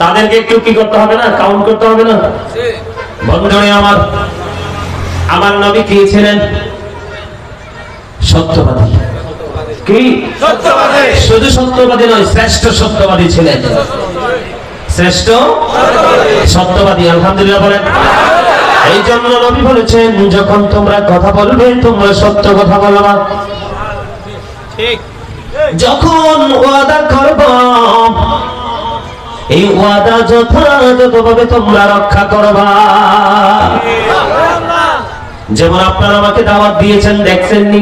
তাদেরকে একটু কি করতে হবে না? কাউন্ট করতে হবে না? বন্ধনে আমার আমার নবী কি ছিলেন? সত্যবাদী। কি? শুধু সত্যবাদী নয় শ্রেষ্ঠ সত্যবাদী ছিলেন। শ্রেষ্ঠ সত্যবাদী। আলহামদুলিল্লাহ বলেন। এই জন্য নবী বলেছেন যখন তোমরা কথা বলবে তোমরা সত্য কথা বলবা যখন ওয়াদা করব এই ওয়াদা যথাযথভাবে তোমরা রক্ষা করবা। যেমন আপনারা আমাকে দাওয়াত দিয়েছেন দেখছেন নি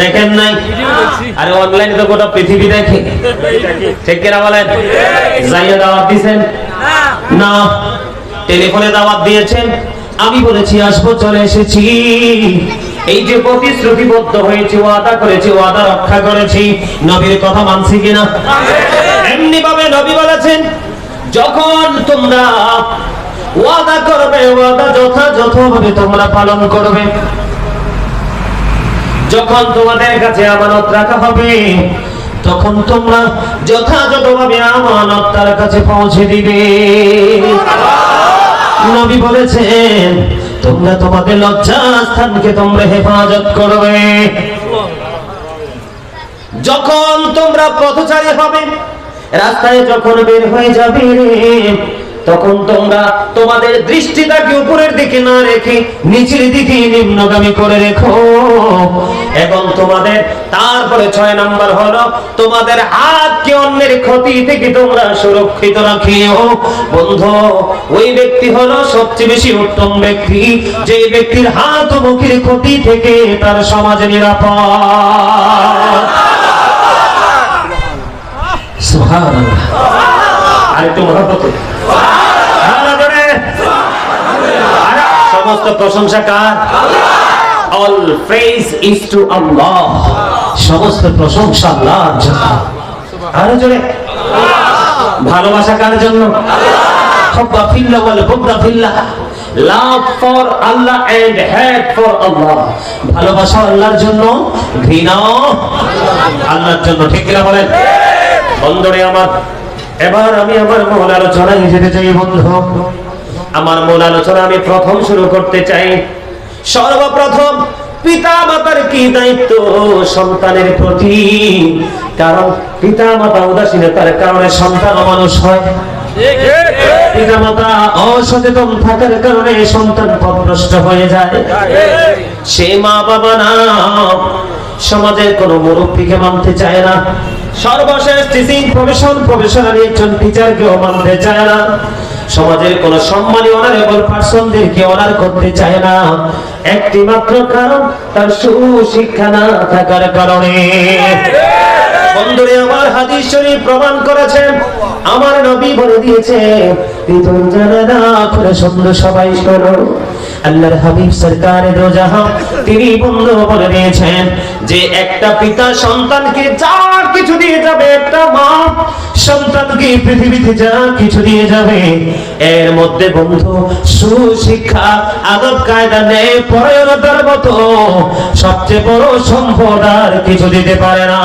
দেখেন নাই? আরে অনলাইনে তো গোটা পৃথিবী দেখে। ঠিক কিনা বলেন? দাওয়াত দিয়েছেন না। টেলিফোনে দাওয়াত দিয়েছেন? আমি বলেছি, আসব, চলে এসেছি। এই যে প্রতিশ্রুতিবদ্ধ হয়েছে, ওয়াদা করেছি, ওয়াদা রক্ষা করেছি, নবীর কথা মানছি কিনা? এমনি ভাবে নবী বলেছেন, যখন তোমরা ওয়াদা করবে, ওয়াদা যথাযথভাবে তোমরা পালন করবে। যখন তোমাদের কাছে আমানত রাখা হবে, তখন তোমরা যথাযথভাবে আমানত তার কাছে পৌঁছে দিবে। নবী বলেছেন তোমরা তোমাদের লজ্জা স্থানকে তোমরা হেফাজত করবে। যখন তোমরা পথচারী হবে, রাস্তায় যখন বের হয়ে যাবে তখন তোমরা তোমাদের দৃষ্টিটাকে উপরের দিকে না রেখে নিচের দিকে নিম্নগামী করে রেখো। এবং তোমাদের তারপরে ছয় নাম্বার হলো, তোমাদের হাতকে অন্যের ক্ষতি থেকে তোমরা সুরক্ষিত রাখিও। বন্ধু, ওই ব্যক্তি হলো সবচেয়ে বেশি উত্তম ব্যক্তি। যে ব্যক্তির হাত ও মুখের ক্ষতি থেকে তার সমাজ নিরাপদ। সুবহানাল্লাহ। আরেকটু মহব্বত সমস্ত প্রশংসা কার? All praise is to Allah সমস্ত প্রশংসা আল্লাহর জন্য। আরও জোরে। ভালোবাসা কার জন্য? হব্বা ফিল্লাহ ওয়াল বুগদা ফিল্লাহ love for Allah and hate for Allah ভালোবাসা আল্লাহর জন্য। ঘৃণা আল্লাহর জন্য। ঠিক কিনা বলেন? বন্ধুরে আমার এবার আমি আমার মূল আলোচনায় যেতে চাই বন্ধু। আমার মূল আলোচনা আমি প্রথম শুরু করতে চাই। সর্বপ্রথম পিতা মাতার কি দায়িত্ব সন্তানের প্রতি? কারণ পিতা মাতা উদাসীনতার কারণে সন্তান মানুষ হয়। পিতা মাতা অসচেতন থাকার কারণে সন্তান পথভ্রষ্ট হয়ে যায়। সে মা বাবা না, সমাজের কোন মুরব্বীকে মানতে চায় না। সর্বশেষ টিচিং প্রফেশন প্রফেশনাল একজন টিচারকেও মানতে চায় না। সমাজের কোন সম্মানী অনারেবল পার্সনদেরকে অনার করতে চায় না। একটি মাত্র কারণ, তার সুশিক্ষা না থাকার কারণে। বন্ধুরে, আমার হাদিস শরীফ প্রমাণ করেছেন আমার নবী বলে দিয়েছে তিতুন জানা না করে সুন্দর সবাই শোনো আল্লাহর হাবিব সরকারে দো জাহান তিনি বন্ধু বলে দিয়েছেন যে, একটা পিতা সন্তানকে যা কিছু দিয়ে যাবে, একটা মা সন্তানকে পৃথিবীতে যা কিছু দিয়ে যাবে, এর মধ্যে বন্ধু সুশিক্ষা, আদব, কায়দা নেই পরায়ণতার মতো সবচেয়ে বড় সম্পদ আর কিছু দিতে পারে না।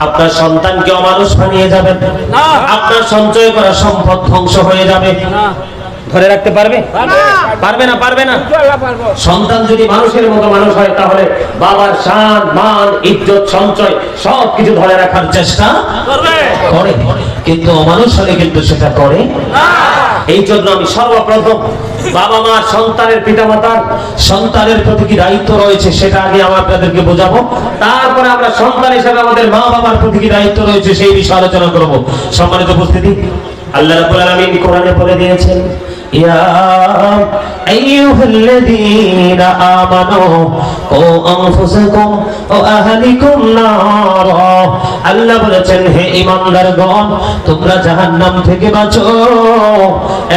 আপনার সন্তানকে অমানুষ বানিয়ে যাবেন। না। আপনার সঞ্চয় করা সম্পদ ধ্বংস হয়ে যাবে। ধরে রাখতে পারবে? পারবে না পারবে না। সন্তান যদি মানুষের মতো মানুষ হয় তাহলে বাবার শান মান ইজ্জত সঞ্চয় সব কিছু ধরে রাখার চেষ্টা করে। কিন্তু অমানুষ হলে কিন্তু সেটা করে এই জন্য আমি সর্বপ্রথম বাবা মা সন্তানের পিতা মাতার সন্তানের প্রতি কি দায়িত্ব রয়েছে সেটা আগে আমি আপনাদেরকে বোঝাবো। তারপরে আমরা সন্তান হিসেবে আমাদের মা বাবার প্রতি কি দায়িত্ব রয়েছে সেই বিষয়ে আলোচনা করব। সম্মানিত উপস্থিতি আল্লাহ রাব্বুল আলামিন কোরআনে বলে দিয়েছেন ইয়া আইয়ুহাল্লাযীনা আমানু কু আনফুসাকুম ওয়া আহলিকুম নার আল্লাহ বলেছেন, হে ঈমানদারগণ তোমরা জাহান্নাম থেকে বাঁচো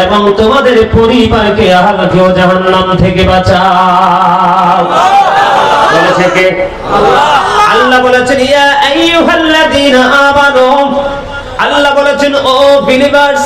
এবং তোমাদের পরিবারকে আহলকেও জাহান্নাম থেকে বাঁচাও। বলেছে কে আল্লাহ বলেছেন, ইয়া আইয়ুহাল্লাযীনা আমানু। আল্লাহ বলেছেন, ও বিলিভার্স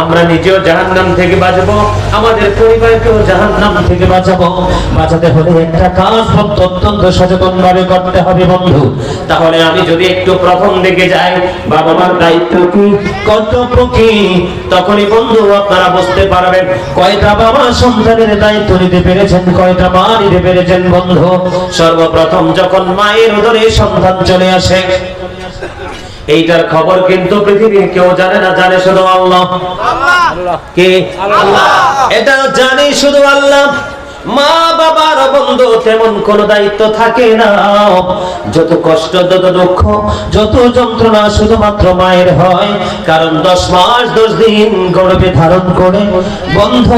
আমরা নিজেও জাহান্নাম থেকে বাঁচবো, আমাদের পরিবারকেও জাহান্নাম থেকে বাঁচাবো। বাঁচাতে হলে একটা কাজ বন্ধু অত্যন্ত সচেতন ভাবে করতে হবে বন্ধু। তাহলে আমি যদি একটু প্রথম দিকে যাই বাবা মার দায়িত্ব কি? কর্তব্য কি তখনই বন্ধু আপনারা বুঝতে পারবেন, কয়টা বাবা সন্তানের দায়িত্ব নিতে পেরেছেন, কয়টা মা নিতে পেরেছেন বন্ধু? সর্বপ্রথম যখন মায়ের উদরে সন্তান চলে আসে এইটার খবর কিন্তু পৃথিবীর কেউ জানে না জানে শুধু আল্লাহ। কে? এটা জানি শুধু আল্লাহ। মা বাবার বন্ধু তেমন কোন দায়িত্ব থাকে না। যত কষ্ট, যত দুঃখ, যত যন্ত্রণা শুধুমাত্র মায়ের হয়। কারণ দশ মাস, দশ দিন গর্ভে ধারণ করে বন্ধ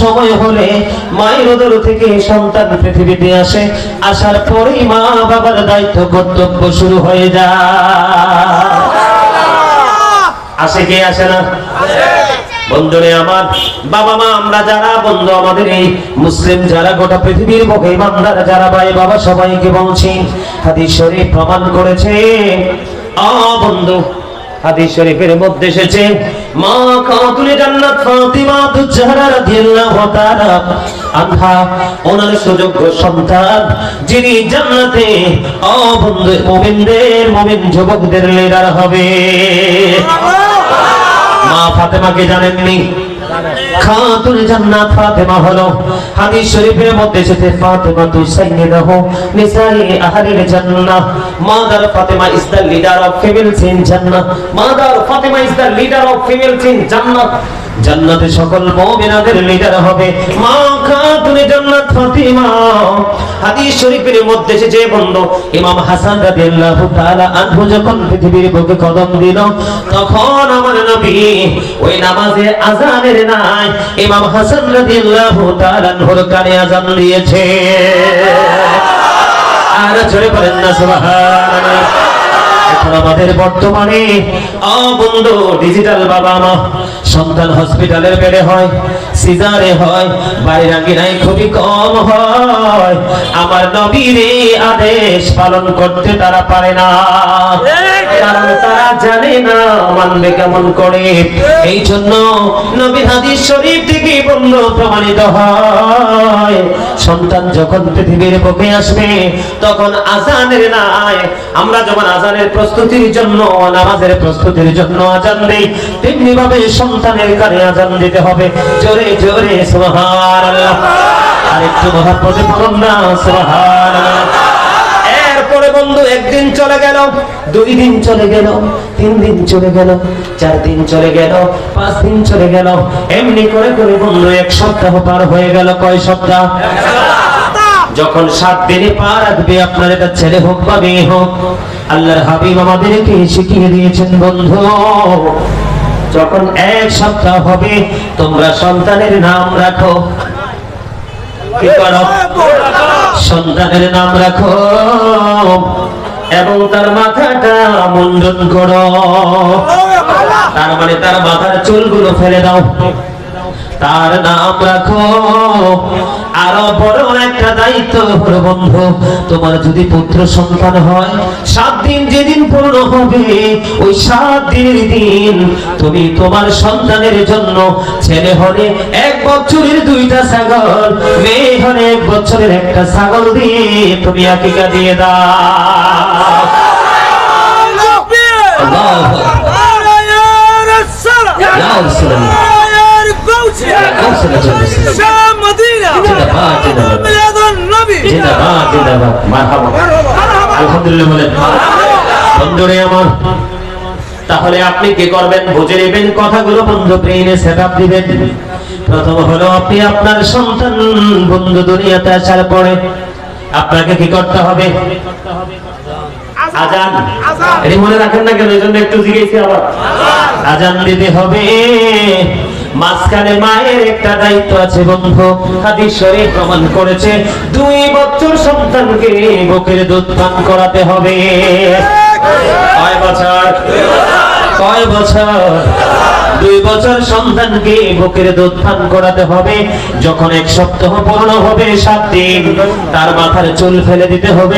সময় হলে মায়ের উদর থেকে সন্তান পৃথিবীতে আসে। আসার পরেই মা বাবার দায়িত্ব, কর্তব্য শুরু হয়ে যায়। আসে কে আসে না? বন্ধুরে আমার বাবা মা, আমরা যারা, বন্ধু আমাদের এই মুসলিম যারা, গোটা পৃথিবীর মুখে ইমানদার যারা, ভাই বাবা সবাইকে বলছি, হাদিস শরীফ প্রমাণ করেছে। আ বন্ধু, হাদিস শরীফের মধ্যে এসেছে, মা খাতুনে জান্নাত ফাতিমা তুজহারা রাদিয়াল্লাহু তাআলা আনহা, ওনার সুযোগ্য সন্তান, যিনি জান্নাতে ও বন্ধু, মুমিনদের, মুমিন যুবকদের লিডার হবে। মা ফাতেমাকে জানেননি? খাতুন জান্নাত ফাতেমা হলো। হাদিস শরীফের মধ্যে এসেছে, ফাতেমা তু সাইয়্যিদাহু নিসাই আহলিল জান্নাহ। Mother Fatema is the leader of female in Jannah. Mother Fatema is the leader of female in জান্নাত জান্নাতে সকল মুমিনাদের লিডার হবে। মা খাতুনে ফাতিমা। হাদিস শরীফের মধ্যে ইমাম হাসান রাদিয়াল্লাহু তাআলা আনহু যখন পৃথিবীর বুকে কদম দিল, তখন আমার নবী ওই নামাজে আজানের নাই, ইমাম হাসান রাদিয়াল্লাহু তাআলা আনহুর কানে আজান দিয়েছে। আর জোরে বলেন না, সুবহানাল্লাহ। আমাদের বর্তমানে। বন্ধু ডিজিটাল বাবা মা সন্তান হসপিটালের বেডে হয়। সিজারে হয় বাড়ির আঙ্গিনায় খুবই কম হয়। আমার নবীর আদেশ পালন করতে তারা পারে না। কারণ তারা জানে না মানবে কেমন করে। এই জন্য নবীর হাদিস শরীফ থেকে বন্ধ প্রমাণিত হয়। সন্তান যখন পৃথিবীর বুকে আসবে তখন আজানের নাই আমরা যখন আজানের প্রস্তুতির জন্য নামাজের প্রস্তুতির জন্য আজান দেই তেমনি ভাবে সন্তানের কানে আজান দিতে হবে। জোরে জোরে, সুবহানাল্লাহ। আর একটু মহাপদে পড়ুন না, সুবহানাল্লাহ। এরপরে বন্ধু, একদিন চলে গেল, দুই দিন চলে গেল, তিন দিন চলে গেল, চার দিন চলে গেল, পাঁচ দিন চলে গেল। এমনি করে করে বন্ধু, এক সপ্তাহ পার হয়ে গেল, কয় সপ্তাহ? যখন সাত দিনে পা রাখবে আপনার এটা ছেলে হোক বা মেয়ে হোক, আল্লাহর হাবিব আমাদেরকে শিখিয়ে দিয়েছেন বন্ধু। যখন এক সপ্তাহ হবে, তোমরা সন্তানের নাম রাখো। সন্তানের নাম রাখো এবং তার মাথাটা মুন্ডন করো। তার মানে তার মাথার চুলগুলো ফেলে দাও। তার নাম রাখো। আরও বড় একটা দায়িত্ব হলো বন্ধু তোমার যদি পুত্র সন্তান হয় সাত দিন যেদিন পূর্ণ হবে ওই সাত দিনের দিন তুমি তোমার সন্তানের জন্য ছেলে হলে এক বছরের দুইটা ছাগল মেয়ে হলে এক বছরের একটা ছাগল দিয়ে তুমি আকিকা দিয়ে দাও আল্লাহু আকবার। ইয়া রাসূলুল্লাহ। জিন্দাবাদ জিন্দাবাদ মারহাবা আলহামদুলিল্লাহ বলেন বন্ধুরে আমার তাহলে আপনি কি করবেন? বুঝে নেবেন কথাগুলো বন্ধু ব্রেইনে সেটআপ দিবেন। প্রথম হলো আপনি আপনার সন্তান বন্ধু দুনিয়াতে আসার পরে আপনাকে কি করতে হবে? আজান। এটি মনে রাখেন না কেন এই জন্য একটু জিজ্ঞেসি আবার। আজান দিতে হবে। মাঝখানে মায়ের একটা দায়িত্ব আছে বন্ধু। হাদিস শরীফ প্রমাণ করেছে দুই বছর সন্তানকে বুকের দুধ পান করাতে হবে। কয় বছর। কয় বছর? দুই বছর সন্তানকে বুকের দুধ পান করাতে হবে। যখন এক সপ্তাহ পূর্ণ হবে, সাত দিন তার মাথার চুল ফেলে দিতে হবে।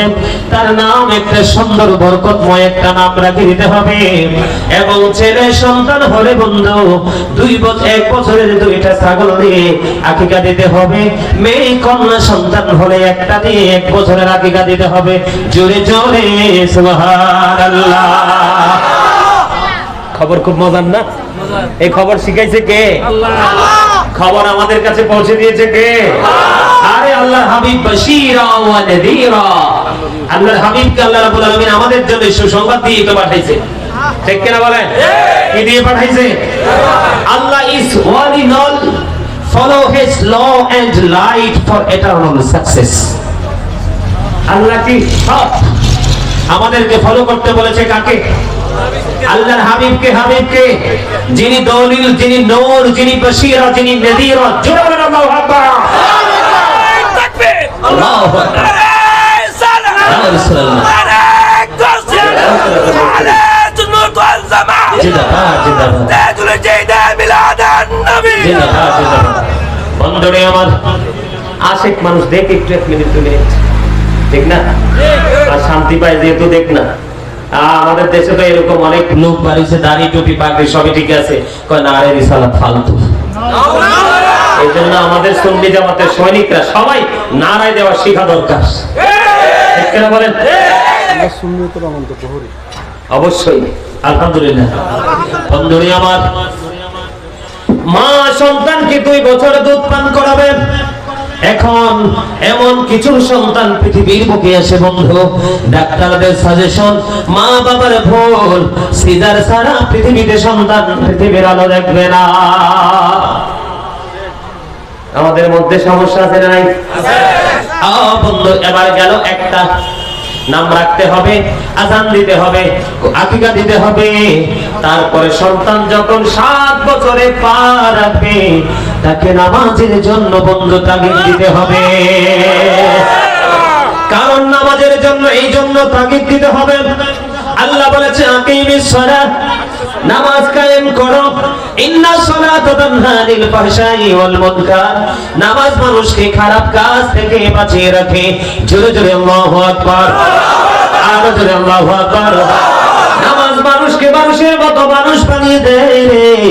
তার নাম একটা সুন্দর বরকতময় একটা নাম রাখি দিতে হবে। এবং ছেলে সন্তান হলে বন্ধু, দুই বছর এক বছরের দুইটা ছাগল দিয়ে আকিকা দিতে হবে। মেয়ে কন্যা সন্তান হলে একটা দিয়ে এক বছরের আকিকা দিতে হবে। জোরে জোরে, সুবহানাল্লাহ। খবর খুব মজার না? এই খবর শিখাইছে কে? খবর আমাদের কাছে পৌঁছে দিয়েছে কে? আরে আল্লাহ হাবিব বাশীরা ওয়া নাযীরা আল্লাহর হাবিবকে আল্লাহ রাব্বুল আলামিন আমাদের জন্য সুসংবাদ দিয়ে তো পাঠাইছে। ঠিক কিনা বলেন? কি দিয়ে পাঠাইছে? Allah is in all follow his law and light for eternal success. Allah কি সব আমাদেরকে ফলো করতে বলেছে কাকে? আল্লাহর হাবিবকে হাবিবকে, যিনি দলিল, যিনি নূর, যিনি যিনি জোরে আল্লাহু আকবার। আল্লাহু আশেক মানুষ দেখ একটু এক মিনিট না? শান্তি পায় যেহেতু দেখ না। আমাদের দেশে তো এরকম অনেক লোক বাড়িছে দাড়ি টুপি পাগড়ি সবই ঠিক আছে। কয় না রিসালাত ফালতু। এই জন্য আমাদের সুন্নি জামাতের সৈনিকরা সবাই নারায় দেওয়া শিখা দরকার। বলেন? অবশ্যই। আলহামদুলিল্লাহ। বন্ধুরি আমার মা সন্তানকে দুই বছর দুধ পান করাবেন। এখন এমন কিছু সন্তান পৃথিবীর বুকে আসে বন্ধু। ডাক্তারদের সাজেশন মা বাবার ভুল সিজার ছাড়া পৃথিবীতে সন্তান পৃথিবীর আলো দেখবে না। আমাদের মধ্যে সমস্যা আছে না নাই? বন্ধু এবার গেল একটা নাম রাখতে হবে, আজান দিতে হবে, আকিকা দিতে হবে। তারপরে সন্তান যখন সাত বছরে পা রাখবে, তাকে নামাজের জন্য বন্ধু তাগিদ দিতে হবে। কারণ নামাজের জন্য, এই জন্য তাগিদ দিতে হবে। আল্লাহ বলেছে, আকিমিস সালাত, নামাজ কায়েম করো। ইন্না সালাতা তানহানিল ফাহশাই ওয়াল মুনকার। নামাজ মানুষকে খারাপ কাজ থেকে বাঁচিয়ে রাখে। জোরে জোরে আল্লাহু আকবার। আরও জোরে আল্লাহু আকবার। নামাজ মানুষকে মানুষের মতো মানুষ বানিয়ে দেয়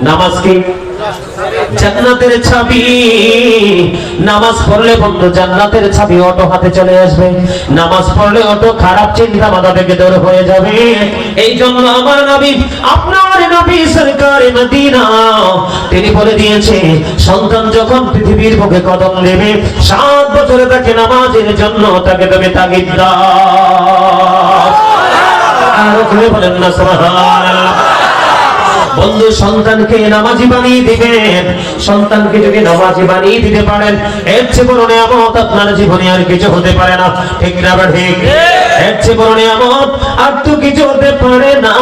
নামাজ কি জান্নাতের চাবি নামাজ পড়লে বন্ধু জান্নাতের চাবি অটো হাতে চলে আসবে। নামাজ পড়লে অটো খারাপ চিন্তা মাথা থেকে দূর হয়ে যাবে। এই জন্য আমার নবী, আপনার নবী সরকার মদিনা, তিনি বলে দিয়েছে, সন্তান যখন পৃথিবীর বুকে কদম নেবে সাত বছরে তাকে নামাজের জন্য তাকে তবে তাগিদ দাও। আরও জোরে বলেন না, সুবহানাল্লাহ। বন্ধু সন্তানকে নামাজি বানিয়ে দিবেন। সন্তানকে যদি নামাজি বানিয়ে দিতে পারেন, এর চেয়ে বড় নিয়ামত আপনার জীবনে আর কিছু হতে পারে না। ঠিক না ঠিক? এর চেয়ে বড় নিয়ামত আর তো কিছু হতে পারে না।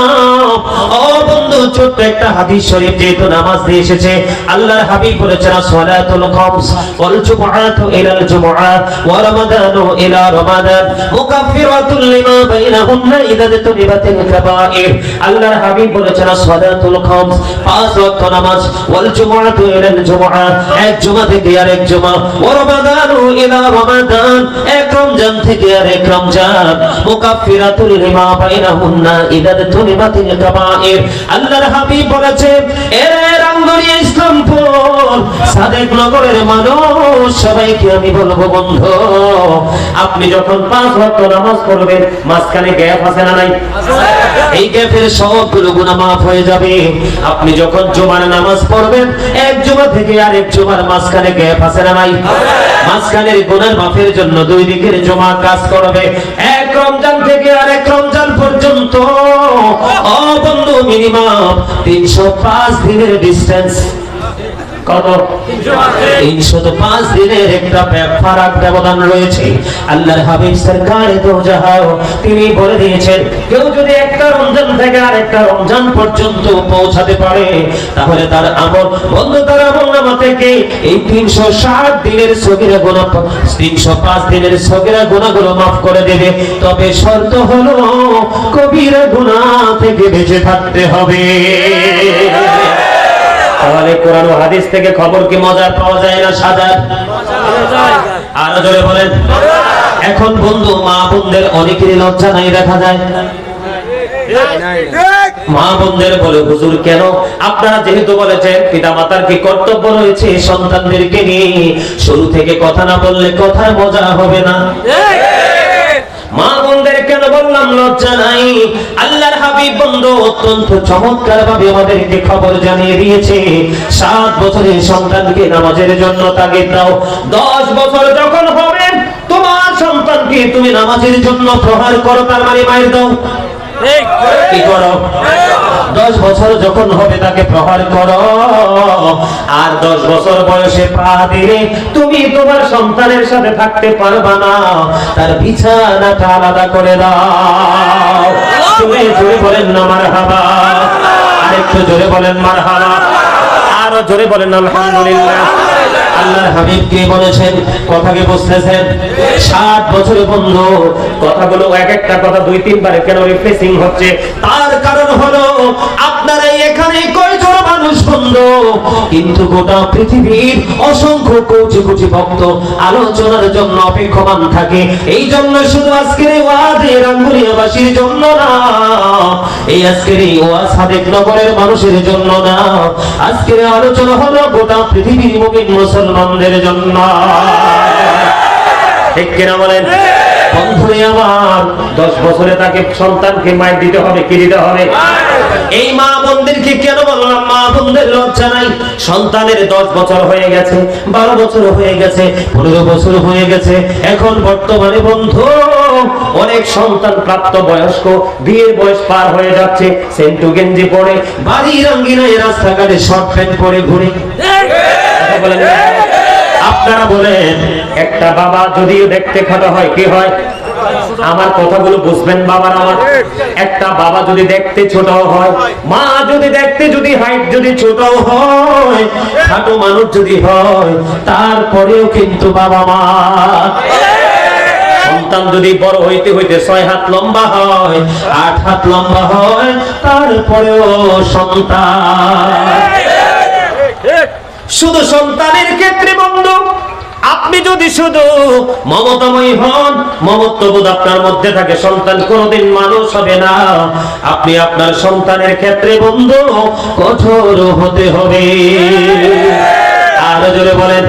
ও বন্ধু, ছোট্ট একটা হাদিস শরীফ যেহেতু নামাজ দিয়ে এসেছে, আল্লাহর হাবিব বলেছেন, সালাতুল খামস ওয়াল জুমআতু ইলাল জুমআ ওয়া রমাদানু ইলা রমাদান মুকাফফিরাতুল লিমা বাইনাহুন্না ইযা তুনিবাতিল কাবাইর। আল্লাহর হাবিব বলেছেন, সালাতুল খামস পাঁচ ওয়াক্ত নামাজ, ওয়াল জুমআতু জুমআ, এক জুমা থেকে আরেক জুমা। ওয়া রমাদানু ইলা রমাদান, এক রমজান থেকে আরেক রমজান। লিমা বাইনাহুন্না কাবাইর। আল্লাহর হাবিব বলেছে, এ রাঙ্গুনিয়া ইসলামপুর, সাদেক নগরের মানুষ, সবাইকে আমি বলব, বন্ধু, আপনি যখন পাঁচ ওয়াক্ত নামাজ পড়বেন, মাঝখানে গ্যাপ আছে না নাই? এই গ্যাপের সবগুলো গুনাহ মাফ হয়ে যাবে। আপনি যখন জুমার নামাজ পড়বেন, এক জুমা থেকে আরেক জুমার মাঝখানে গ্যাপ আছে না নাই? মাঝখানের গুনার মাফের জন্য দুই দিকের জমা কাজ করবে। এক রমজান থেকে আরেক রমজান পর্যন্ত। ও বন্ধু মিনিমাম তিনশো পাঁচ দিনের ডিস্টেন্স পৌঁছাতে পারে, তাহলে তার আমল তার আমল নামা থেকে এই তিনশো ষাট দিনের সগিরা গোনা তিনশো পাঁচ দিনের সগিরা মাফ করে দেবে। তবে শর্ত হলো কবিরা গুণা থেকে বেঁচে থাকতে হবে। তাহলে কোরআন হাদিস থেকে খবর কি মজার পাওয়া যায় না সাজার আরও জোরে বলেন। এখন বন্ধু, মা বোনদের অনেকেরই লজ্জা নাই দেখা যায়। মা বোনদের বলে, হুজুর, কেন? আপনারা যেহেতু বলেছেন পিতা মাতার কি কর্তব্য রয়েছে সন্তানদেরকে নিয়ে, শুরু থেকে কথা না বললে কথার মজা হবে না। মা বললাম লজ্জা নাই। আল্লাহর হাবিব বন্ধু অত্যন্ত চমৎকার ভাবে আমাদেরকে খবর জানিয়ে দিয়েছে সাত বছরের সন্তানকে নামাজের জন্য তাগিদ দাও। দশ বছর যখন হবে তোমার সন্তানকে তুমি নামাজের জন্য প্রহার করো তার মানে মায়ের দাও। কি করো? দশ বছর যখন হবে তাকে প্রহার করো। আর দশ বছর বয়সে পা দিলে তুমি তোমার সন্তানের সাথে থাকতে পারবা না। তার বিছানাটা আলাদা করে দাও। তুমি জোরে বলেন না মার হাবা আরেকটু জোরে বলেন মার হাবা আরও জোরে বলেন, আলহামদুলিল্লাহ। আল্লাহর হাবিব কে বলেছেন? কথাকে বুঝতেছেন? ষাট বছরে বন্ধু, কথাগুলো এক একটা কথা দুই তিনবার কেন রিফ্রেশিং হচ্ছে? তার কারণ হলো, আপনারা এখানে কিন্তু গোটা পৃথিবীর অসংখ্য ভক্ত আলোচনার জন্য অপেক্ষমান থাকে। এই জন্য শুধু আজকের জন্য না, এই আজকের এই সাদেক নগরের মানুষের জন্য না। আজকের আলোচনা হলো গোটা পৃথিবীর মুমিন মুসলমানদের জন্য। বলেন? বন্ধুরে আমার, দশ বছরে তাকে সন্তানকে মায়ের দিতে হবে, কি দিতে হবে? এই মা বোনদেরকে কেন বললাম? মা বোনদের লজ্জা নাই। সন্তানের দশ বছর হয়ে গেছে, বারো বছর হয়ে গেছে, পনেরো বছর হয়ে গেছে। এখন বর্তমানে বন্ধু, অনেক সন্তান প্রাপ্ত বয়স্ক, বিয়ের বয়স পার হয়ে যাচ্ছে, সেন্টু গেঞ্জি পরে বাড়ির আঙ্গিনায় রাস্তাঘাটে শর্ট প্যান্ট পরে ঘুরে। আপনারা বলেন, একটা বাবা যদিও দেখতে খাটো হয়, কি হয়? আমার কথাগুলো বুঝবেন বাবার আমার একটা বাবা যদি দেখতে ছোট হয়, মা যদি দেখতে যদি হাইট যদি ছোট হয়, খাটো মানুষ যদি হয়, তারপরেও কিন্তু বাবা মা। সন্তান যদি বড় হইতে হইতে ছয় হাত লম্বা হয়, আট হাত লম্বা হয়, তারপরেও সন্তান। শুধু সন্তানের ক্ষেত্রে বন্ধু আপনি যদি শুধু মমতাময়ী হন, মমত্ববোধ আপনার মধ্যে থাকে, সন্তান কোনোদিন মানুষ হবে না। আপনি আপনার সন্তানের ক্ষেত্রে বন্ধু, কঠোর হতে হবে। আর জোরে বলেন।